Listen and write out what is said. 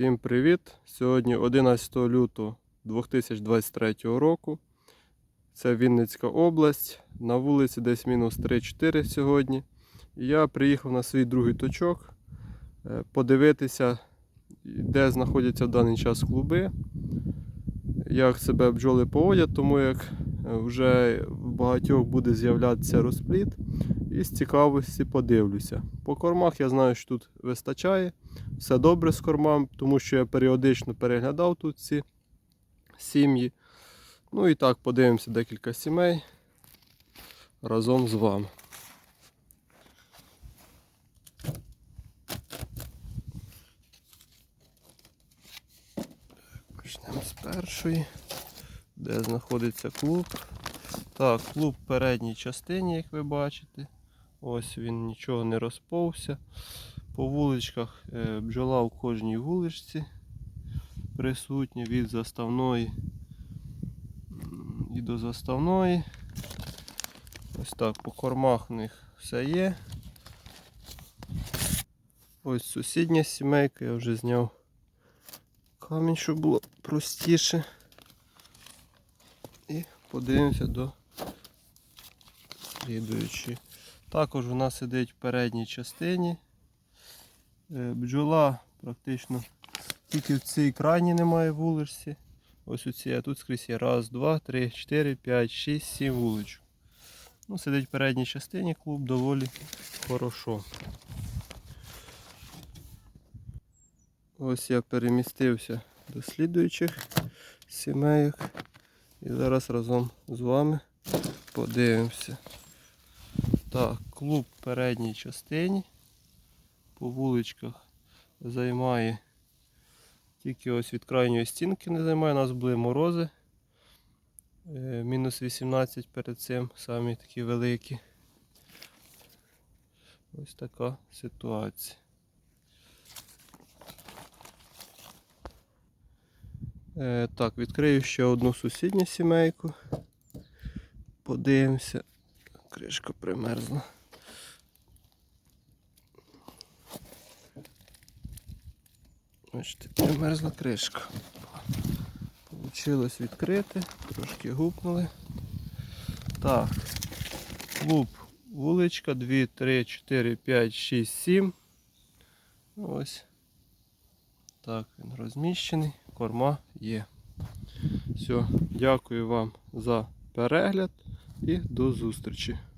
Всім привіт! Сьогодні 11 лютого 2023 року. Це Вінницька область. На вулиці десь мінус 3-4 сьогодні. Я приїхав на свій другий точок е, подивитися, де знаходяться в даний час клуби, як себе бджоли поводять, тому як е, вже в багатьох буде з'являтися розпліт. І з цікавості подивлюся. По кормах я знаю, що тут вистачає. Все добре з кормом, тому що я періодично переглядав тут ці сім'ї. Ну і так, подивимося декілька сімей разом з вами. Почнемо з першої, де знаходиться клуб. Так, клуб в передній частині, як ви бачите. Ось він нічого не розповся. По вуличках е, бджола в кожній вуличці присутня від заставної і до заставної. Ось так, по кормах в них все є. Ось сусідня сімейка, я вже зняв камінь, щоб було простіше. І подивимося до слідуючої. Також нас сидить в передній частині. Е, Бджола практично тільки в цій крайній немає вуличці. Ось у цій, а тут скрізь є. Раз, два, три, чотири, п'ять, шість, сім вуличок. Ну, сидить в передній частині клуб доволі хорошо. Ось я перемістився до слідуючих сімейок. І зараз разом з вами подивимося. Так, клуб в передній частині. По вуличках займає тільки ось від крайньої стінки не займає. У нас були морози. Е, Мінус 18 перед цим, самі такі великі. Ось така ситуація. Е, так, відкрию ще одну сусідню сімейку. Подивимося. Кришка примерзла. Бачите, примерзла кришка. Получилось відкрити, трошки гупнули. Так, клуб, вуличка, 2, 3, 4, 5, 6, 7. Ось. Так, він розміщений, корма є. Все, дякую вам за перегляд і до зустрічі.